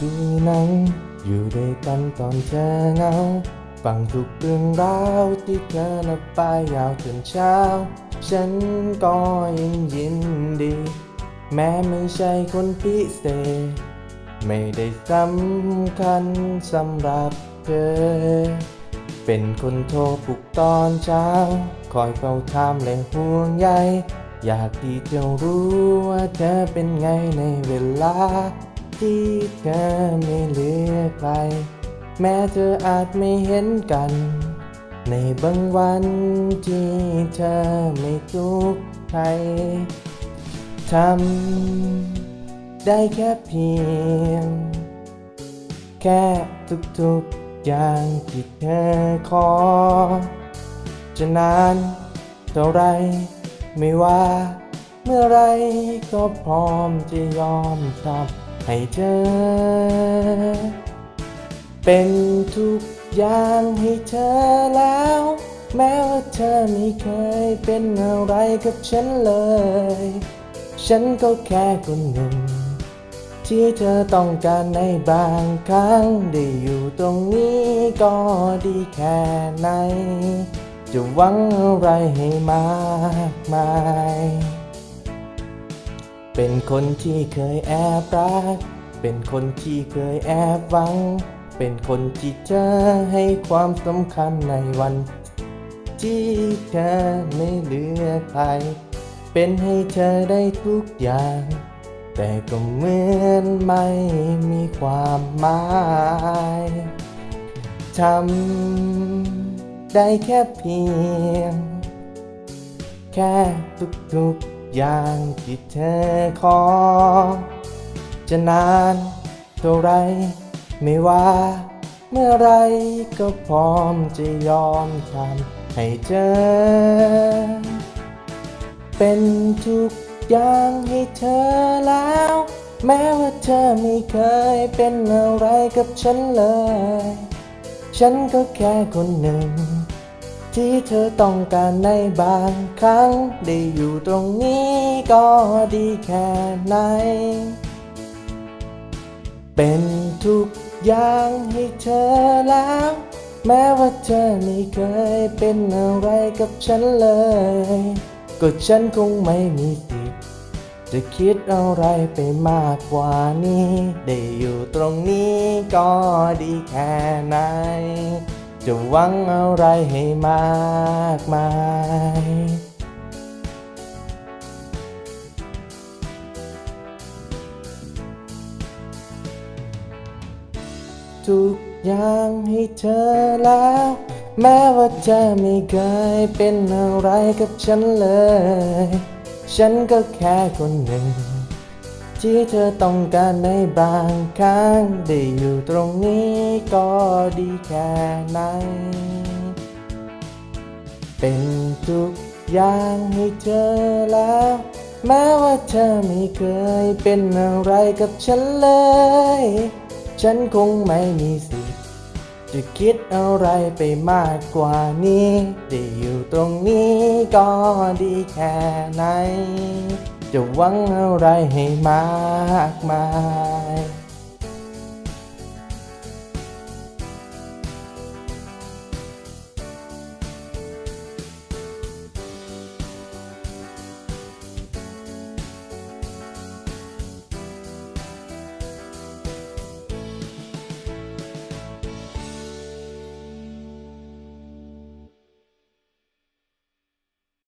ดูหนังอยู่ด้วยกันตอนเธอเหงาฟังทุกเรื่องราวที่เธอนับไปยาวจนเช้า ฉันก็ยังยินดี แม้ไม่ใช่คนพิเศษ ไม่ได้สำคัญสำหรับเธอ เป็นคนโทรปลุกตอนเช้า คอยเฝ้าถามและห่วงใยอยากที่จะรู้ว่าเธอเป็นไงในเวลา ที่เธอไม่เหลือใครแม้เธออาจไม่เห็นกัน ในบางวันที่เธอไม่ทุกข์ใครทำได้แค่เพียง แค่ทุกๆอย่างที่เธอขอ จะนานเท่าไรไม่ว่า เมื่อไรก็พร้อมจะยอมทำ ให้เธอ เป็นทุกอย่างให้เธอแล้ว แม้ว่าเธอไม่เคยเป็นอะไรกับฉันเลย ฉันก็แค่คนหนึ่ง ที่เธอต้องการในบางครั้ง ได้อยู่ตรงนี้ก็ดีแค่ไหน จะหวังอะไรให้มากมาย เป็นคนที่เคยแอบรัก เป็นคนที่เคยแอบหวัง เป็นคนที่เธอให้ความสำคัญในวัน ที่เธอไม่เหลือใคร เป็นให้เธอได้ทุกอย่าง แต่ก็เหมือนไม่มีความหมายทำได้แค่เพียง แค่ทุกๆ อย่างที่เธอขอ จะนานเท่าไรไม่ว่าเมื่อไรก็พร้อมจะยอมทำให้เธอ เป็นทุกอย่างให้เธอแล้ว แม้ว่าเธอไม่เคยเป็นอะไรกับฉันเลย ฉันก็แค่คนหนึ่ง ที่เธอต้องการในบางครั้ง ได้อยู่ตรงนี้ก็ดีแค่ไหน เป็นทุกอย่างให้เธอแล้ว แม้ว่าเธอไม่เคยเป็นอะไรกับฉันเลย ก็ฉันคงไม่มีสิทธิ์จะคิดอะไรไปมากกว่านี้ ได้อยู่ตรงนี้ก็ดีแค่ไหน จะหวังอะไรให้มากมายทุกอย่างให้เธอแล้ว แม้ว่าเธอไม่เคยเป็นอะไรกับฉันเลย ฉันก็แค่คนหนึ่ง ที่เธอต้องการในบางครั้งได้อยู่ตรงนี้ก็ดีแค่ไหน เป็นทุกอย่างให้เธอแล้ว แม้ว่าเธอไม่เคยเป็นอะไรกับฉันเลย ฉันคงไม่มีสิทธิ์จะคิดอะไรไปมากกว่านี้ ได้อยู่ตรงนี้ก็ดีแค่ไหน จะหวังอะไรให้มากมาย